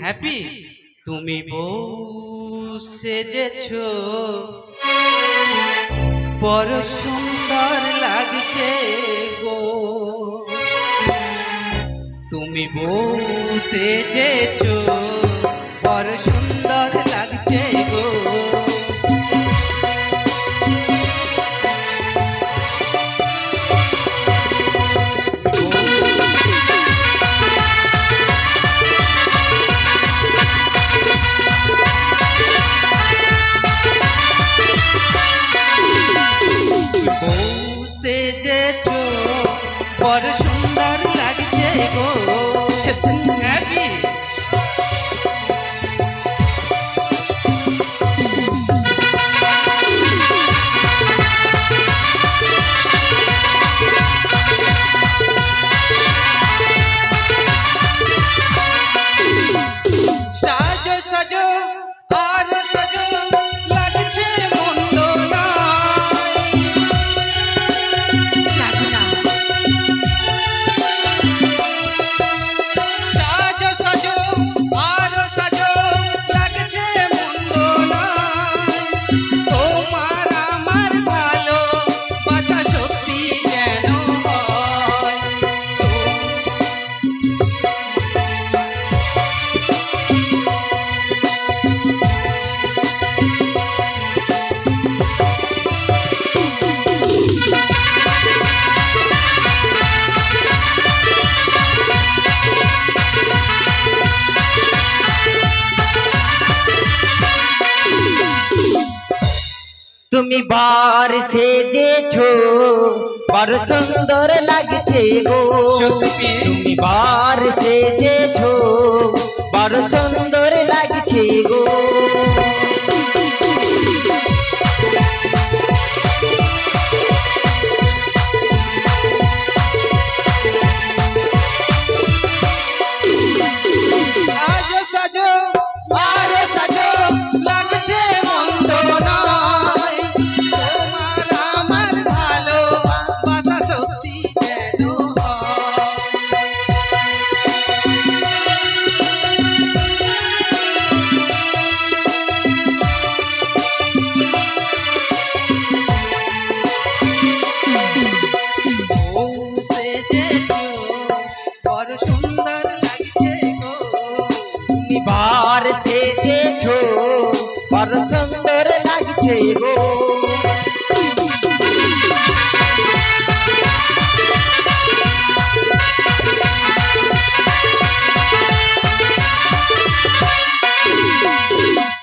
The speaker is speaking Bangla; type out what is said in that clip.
হ্যাপি? তুমি বউ সেজেছ পর সুন্দর লাগছে গো। তুমি বউ সেজেছ পর সুন্দর লাগছে পর সুন্দর লাগছে গো। তুমি বার সেজেছ বড় সুন্দর লাগছে গো। তুমি বার সেজেছ বড় সুন্দর তুমি বার সেজেছ বড় সুন্দর লাগছে গো।